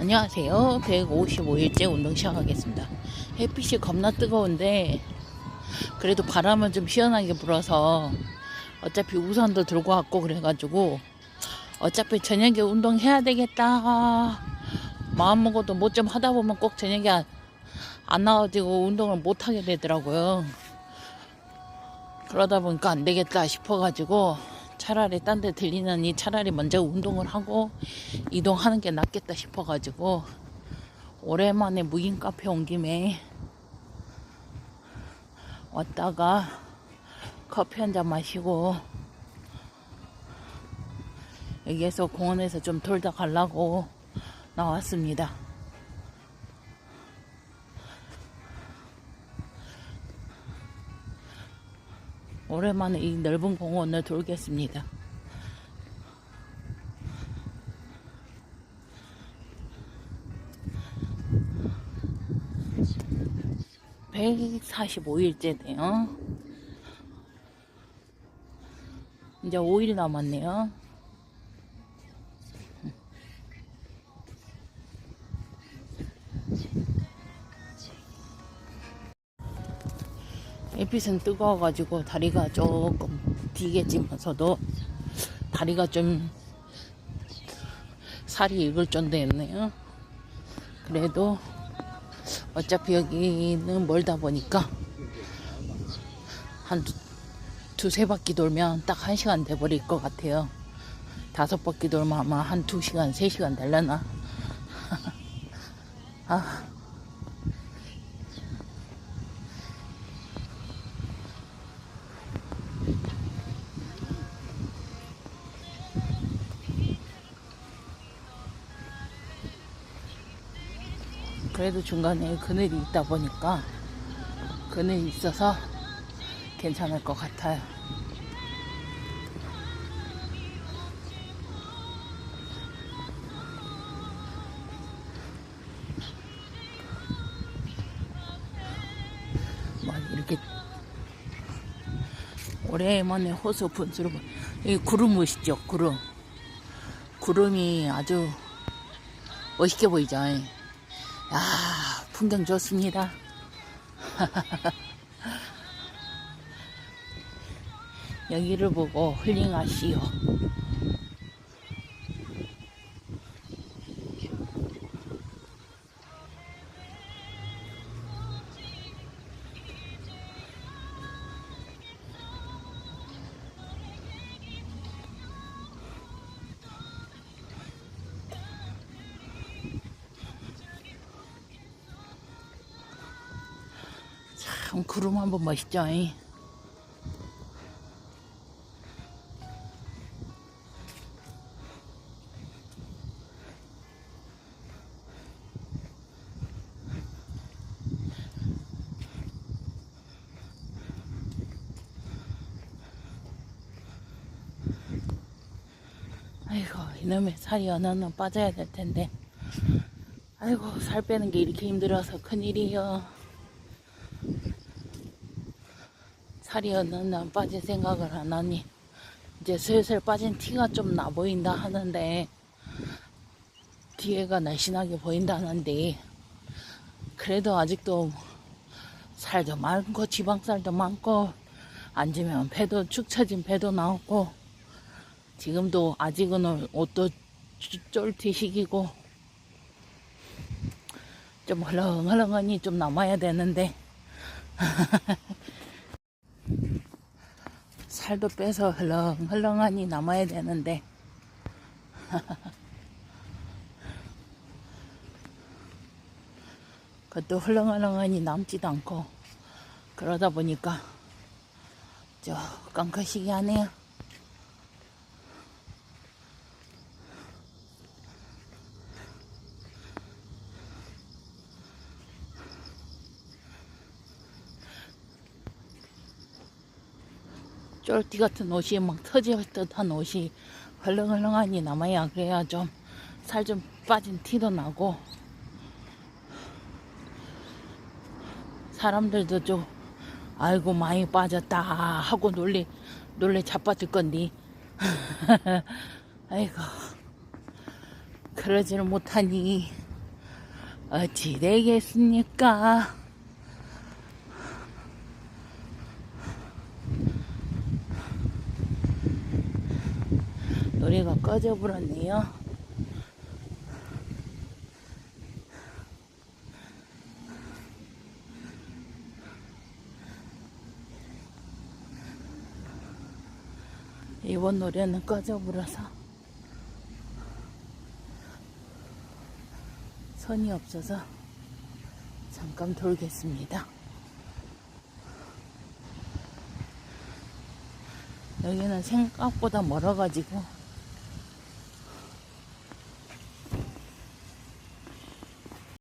안녕하세요. 155일째 운동 시작하겠습니다. 햇빛이 겁나 뜨거운데 그래도 바람은 좀 시원하게 불어서 어차피 우산도 들고 왔고 그래가지고 어차피 저녁에 운동해야 되겠다 마음 먹어도 뭐 좀 하다 보면 꼭 저녁에 안, 안 나와지고 운동을 못 하게 되더라고요. 그러다 보니까 안 되겠다 싶어가지고 차라리 딴 데 들리느니 차라리 먼저 운동을 하고 이동하는 게 낫겠다 싶어가지고 오랜만에 무인 카페 온 김에 왔다가 커피 한 잔 마시고 여기에서 공원에서 좀 돌다 가려고 나왔습니다. 오랜만에 이 넓은 공원을 돌겠습니다. (145일째네요) 이제 5일 남았네요 햇빛은 뜨거워가지고 다리가 조금 비겠지만서도 다리가 좀 살이 익을 정도였네요. 그래도 어차피 여기는 멀다 보니까 한 두, 두세 바퀴 돌면 딱 한 시간 돼버릴 것 같아요. 다섯 바퀴 돌면 아마 한 두 시간, 세 시간 되려나. 아. 그래도 중간에 그늘이 있다 보니까 그늘이 있어서 괜찮을 것 같아요. 막 이렇게 오랜만에 호수 분수를 보- 이 구름 멋있죠? 구름. 구름이 아주 멋있게 보이죠 야 풍경 좋습니다. 여기를 보고 힐링하시오 참 구름 한번 멋있죠 이? 아이고 이놈의 살이 어느 날 빠져야 될 텐데 아이고 살 빼는 게 이렇게 힘들어서 큰일이요 살이 어느 날 빠질 생각을 안 하니 이제 슬슬 빠진 티가 좀 나 보인다 하는데 뒤에가 날씬하게 보인다는데 그래도 아직도 살도 많고 지방살도 많고 앉으면 배도 축 처진 배도 나오고 지금도 아직은 옷도 쫄티식이고 좀 헐렁헐렁하니 좀 남아야 되는데 살도 빼서 헐렁헐렁하니 남아야 되는데 그것도 헐렁헐렁하니 남지도 않고 그러다 보니까 저 깡커시기 하네요. 쫄티 같은 옷이 막 터질 듯한 옷이 헐렁헐렁하니 남아야 그래야 좀살좀 빠진 티도 나고 사람들도 좀 아이고 많이 빠졌다 하고 놀래 놀래 자빠질 건데 아이고 그러지는 못하니 어찌 되겠습니까? 노래가 꺼져 버렸네요. 이번 노래는 꺼져 버려서 선이 없어서 잠깐 돌겠습니다. 여기는 생각보다 멀어가지고